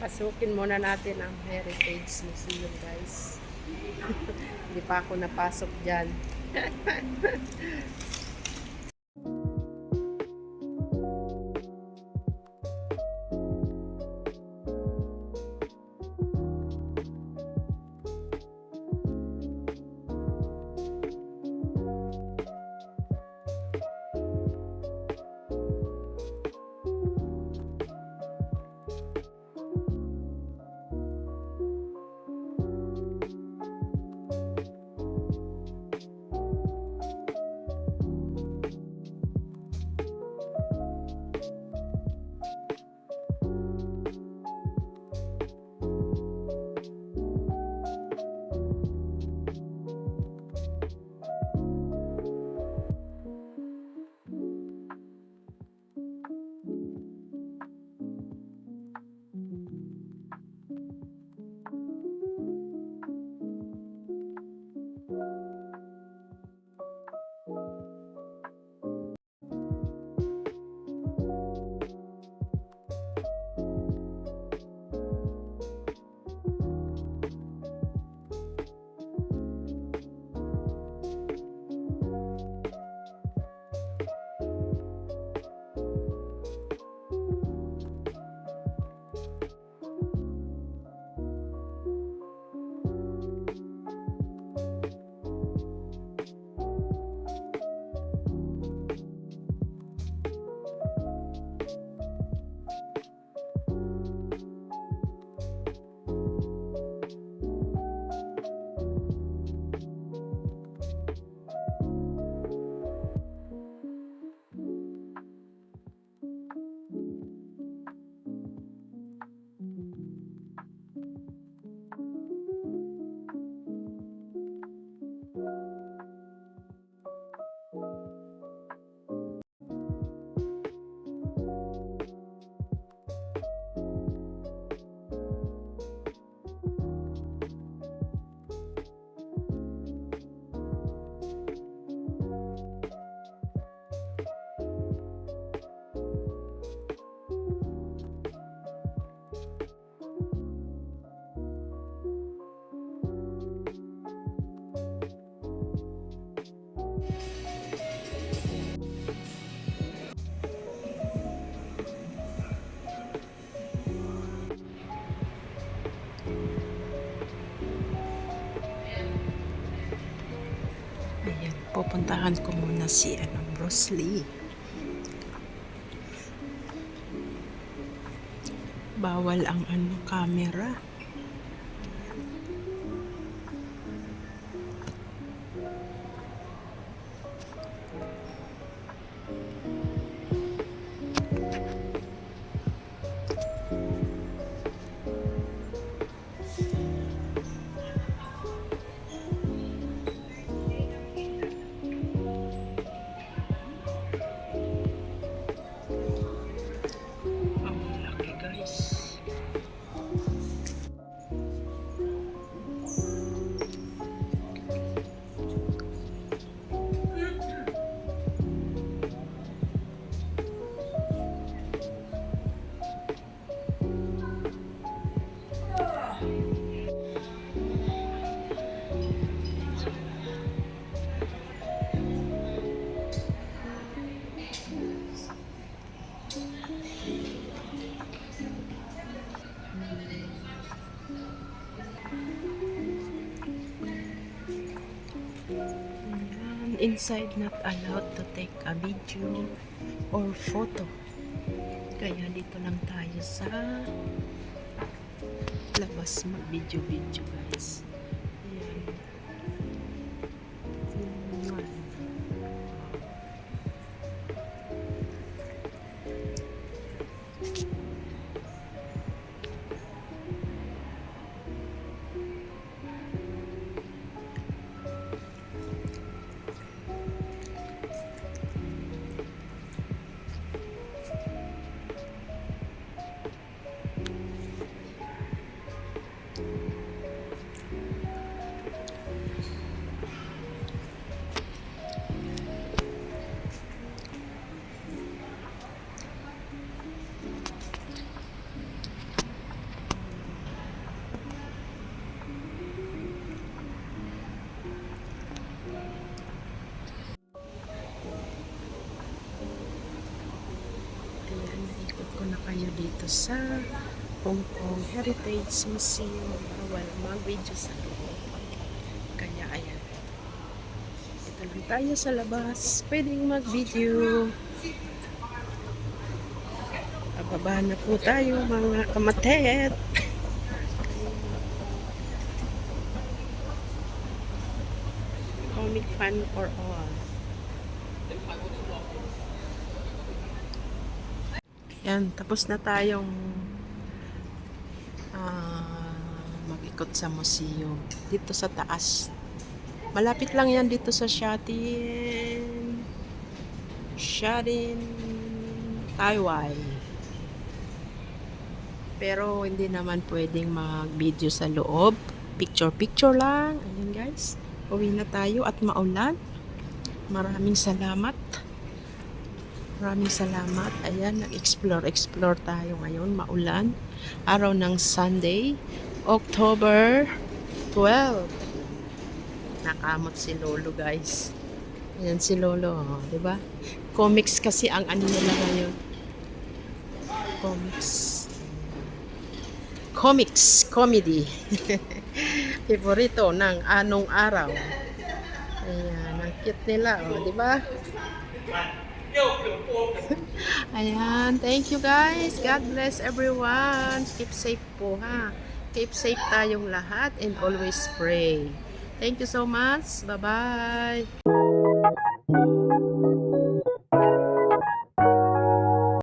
Papasukin muna natin ang Heritage Museum, guys. Hindi pa ako napasok dyan. Ayan, pupuntahan ko muna si ano, Bruce Lee. Bawal ang ano, camera. Inside not allowed to take a video or photo. Kaya dito lang tayo sa labas mag-video-video guys. Sa Hong Kong Heritage Museum. Bawal mag-video sa loob. Kaya ayan. Dito lang tayo sa labas. Pwedeng mag-video. Pababa na po tayo mga kamatet. Comic fan for all. Yan, tapos na tayong ah, mag-ikot sa museum. Dito sa taas. Malapit lang yan dito sa Shatin. Shatin, Taiwan. Pero hindi naman pwedeng mag-video sa loob. Picture-picture lang. Ayan guys. Uwi na tayo at maulan. Maraming salamat. Maraming salamat. Ayan, nag-explore, explore tayo ngayon. Maulan. Araw ng Sunday, October 12. Nakamot si Lolo, guys. Ayan si Lolo, oh, di ba? Comics kasi ang ano nila ngayon. Comics. Comics, comedy. Favorito ng anong araw. Ayan, ang cute nila, oh, di ba? Ayan, thank you guys. God bless everyone. Keep safe po ha. Keep safe tayong lahat and always pray. Thank you so much. Bye-bye.